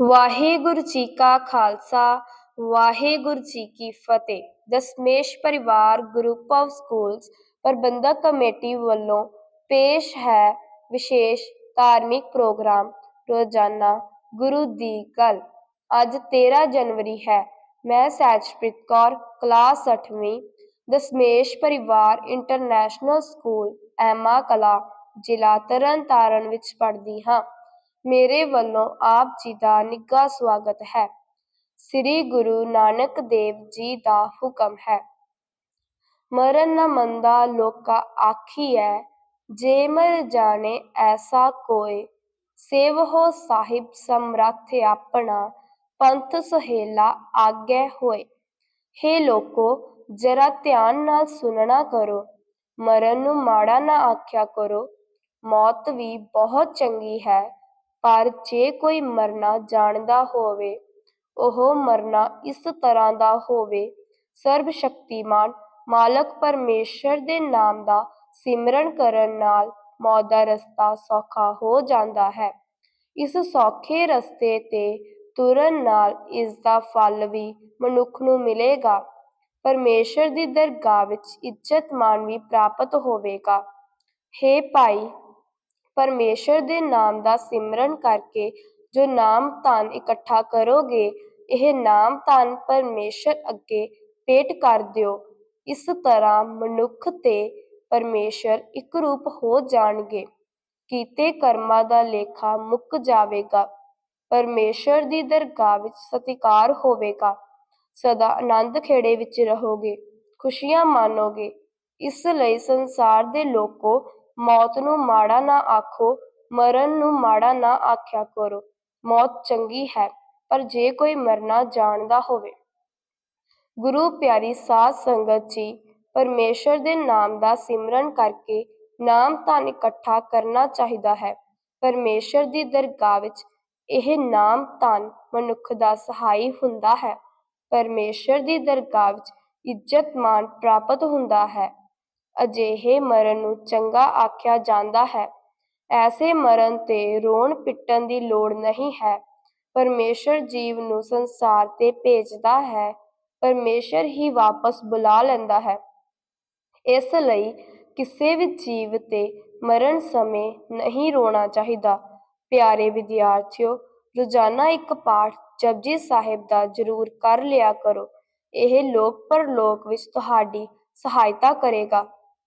ਵਾਹਿਗੁਰੂ ਜੀ ਕਾ ਖਾਲਸਾ, ਵਾਹਿਗੁਰੂ ਜੀ ਕੀ ਫਤਿਹ। Dasmesh Parivar group of schools Parbandhak committee ਵੱਲੋਂ ਪੇਸ਼ ਹੈ ਵਿਸ਼ੇਸ਼ ਧਾਰਮਿਕ ਪ੍ਰੋਗਰਾਮ, ਰੋਜ਼ਾਨਾ ਗੁਰੂ ਦੀ ਗੱਲ। ਅੱਜ 13 ਜਨਵਰੀ ਹੈ। ਮੈਂ ਸਹਿਜਪ੍ਰੀਤ ਕੌਰ, ਕਲਾਸ 8ਵੀਂ Dasmesh Parivar international school, Emma ਕਲਾ, ਜ਼ਿਲ੍ਹਾ ਤਰਨਤਾਰਨ ਵਿੱਚ ਪੜ੍ਹਦੀ ਹਾਂ। ਮੇਰੇ ਵੱਲੋਂ ਆਪ ਜੀ ਦਾ ਨਿੱਘਾ ਸਵਾਗਤ ਹੈ। ਸ੍ਰੀ ਗੁਰੂ ਨਾਨਕ ਦੇਵ ਜੀ ਦਾ ਹੁਕਮ ਹੈ। ਮਰਨ ਨਾ ਮੰਦਾ ਲੋਕਾ ਆਖੀਐ, ਜੇ ਮਰ ਜਾਣੇ ਐਸਾ ਕੋਇ। ਸੇਵਹੁ ਸਾਹਿਬ ਸਮਰੱਥ ਆਪਣਾ, ਪੰਥ ਸੁਹੇਲਾ ਆਗੇ ਹੋਏ ਹੇ ਲੋਕੋ, ਜਰਾ ਧਿਆਨ ਨਾਲ ਸੁਣਨਾ ਕਰੋ। ਮਰਨ ਨੂੰ ਮਾੜਾ ਨਾ ਆਖਿਆ ਕਰੋ। ਮੌਤ ਵੀ ਬਹੁਤ ਚੰਗੀ ਹੈ। ਪਰ ਜੇ ਕੋਈ ਮਰਨਾ ਜਾਣਦਾ ਹੋਵੇ, ਉਹ ਮਰਨਾ ਇਸ ਤਰ੍ਹਾਂ ਦਾ ਹੋਵੇ। ਸਰਬ ਸ਼ਕਤੀਮਾਨ ਮਾਲਕ ਪਰਮੇਸ਼ਰ ਦੇ ਨਾਮ ਦਾ ਸਿਮਰਨ ਕਰਨ ਨਾਲ ਮੌਤ ਦਾ ਰਸਤਾ ਸੌਖਾ ਹੋ ਜਾਂਦਾ ਹੈ। ਇਸ ਸੌਖੇ ਰਸਤੇ ਤੇ ਤੁਰਨ ਨਾਲ ਇਸ ਦਾ ਫਲ ਵੀ ਮਨੁੱਖ ਨੂੰ ਮਿਲੇਗਾ। ਪਰਮੇਸ਼ਰ ਦੀ ਦਰਗਾਹ ਵਿੱਚ ਇੱਜ਼ਤ ਮਾਨ ਵੀ ਪ੍ਰਾਪਤ ਹੋਵੇਗਾ। ਹੇ ਭਾਈ ਪਰਮੇਸ਼ਰ ਦੇ ਨਾਮ ਦਾ ਸਿਮਰਨ ਕਰਕੇ ਜੋ ਨਾਮ ਧਨ ਇਕੱਠਾ ਕਰੋਗੇ, ਇਹ ਨਾਮ ਧਨ ਪਰਮੇਸ਼ਰ ਅੱਗੇ ਭੇਟ ਕਰ ਦਿਓ। ਇਸ ਤਰ੍ਹਾਂ ਮਨੁੱਖ ਤੇ ਪਰਮੇਸ਼ਰ ਇੱਕ ਰੂਪ ਹੋ ਜਾਣਗੇ। ਕੀਤੇ ਕਰਮਾਂ ਦਾ ਲੇਖਾ ਮੁੱਕ ਜਾਵੇਗਾ। ਪਰਮੇਸ਼ਰ ਦੀ ਦਰਗਾਹ ਵਿੱਚ ਸਤਿਕਾਰ ਹੋਵੇਗਾ। ਸਦਾ ਆਨੰਦ ਖੇੜੇ ਵਿੱਚ ਰਹੋਗੇ। ਖੁਸ਼ੀਆਂ ਮਾਣੋਗੇ। ਇਸ ਲਈ ਸੰਸਾਰ ਦੇ ਲੋਕੋ ਮੌਤ ਨੂੰ ਮਾੜਾ ਨਾ ਆਖੋ, ਮਰਨ ਨੂੰ ਮਾੜਾ ਨਾ ਆਖਿਆ ਕਰੋ। ਮੌਤ ਚੰਗੀ ਹੈ, ਪਰ ਜੇ ਕੋਈ ਮਰਨਾ ਜਾਣਦਾ ਹੋਵੇ। ਗੁਰੂ ਪਿਆਰੀ ਸਾਧ ਸੰਗਤ ਜੀ, ਪਰਮੇਸ਼ਰ ਦੇ ਨਾਮ ਦਾ ਸਿਮਰਨ ਕਰਕੇ ਨਾਮ ਧਨ ਇਕੱਠਾ ਕਰਨਾ ਚਾਹੀਦਾ ਹੈ। ਪਰਮੇਸ਼ਰ ਦੀ ਦਰਗਾਹ ਵਿੱਚ ਇਹ ਨਾਮ ਧਨ ਮਨੁੱਖ ਦਾ ਸਹਾਈ ਹੁੰਦਾ ਹੈ। ਪਰਮੇਸ਼ਰ ਦੀ ਦਰਗਾਹ ਵਿੱਚ ਇੱਜ਼ਤ ਮਾਨ ਪ੍ਰਾਪਤ ਹੁੰਦਾ ਹੈ। ਅਜਿਹੇ ਮਰਨ ਨੂੰ ਚੰਗਾ ਆਖਿਆ ਜਾਂਦਾ ਹੈ। ਐਸੇ ਮਰਨ ਤੇ ਰੋਣ ਪਿੱਟਣ ਦੀ ਲੋੜ ਨਹੀਂ ਹੈ। ਪਰਮੇਸ਼ਰ ਜੀਵ ਨੂੰ ਸੰਸਾਰ ਤੇ ਭੇਜਦਾ ਹੈ। ਪਰਮੇਸ਼ਰ ਹੀ ਵਾਪਸ ਬੁਲਾ ਲੈਂਦਾ ਹੈ। ਇਸ ਲਈ ਕਿਸੇ ਵੀ ਜੀਵ ਤੇ ਮਰਨ ਸਮੇਂ ਨਹੀਂ ਰੋਣਾ ਚਾਹੀਦਾ। ਪਿਆਰੇ ਵਿਦਿਆਰਥੀਓ, ਰੋਜ਼ਾਨਾ ਇੱਕ ਪਾਠ ਜਪਜੀ ਸਾਹਿਬ ਦਾ ਜ਼ਰੂਰ ਕਰ ਲਿਆ ਕਰੋ। ਇਹ ਲੋਕ ਪਰਲੋਕ ਵਿੱਚ ਤੁਹਾਡੀ ਸਹਾਇਤਾ ਕਰੇਗਾ।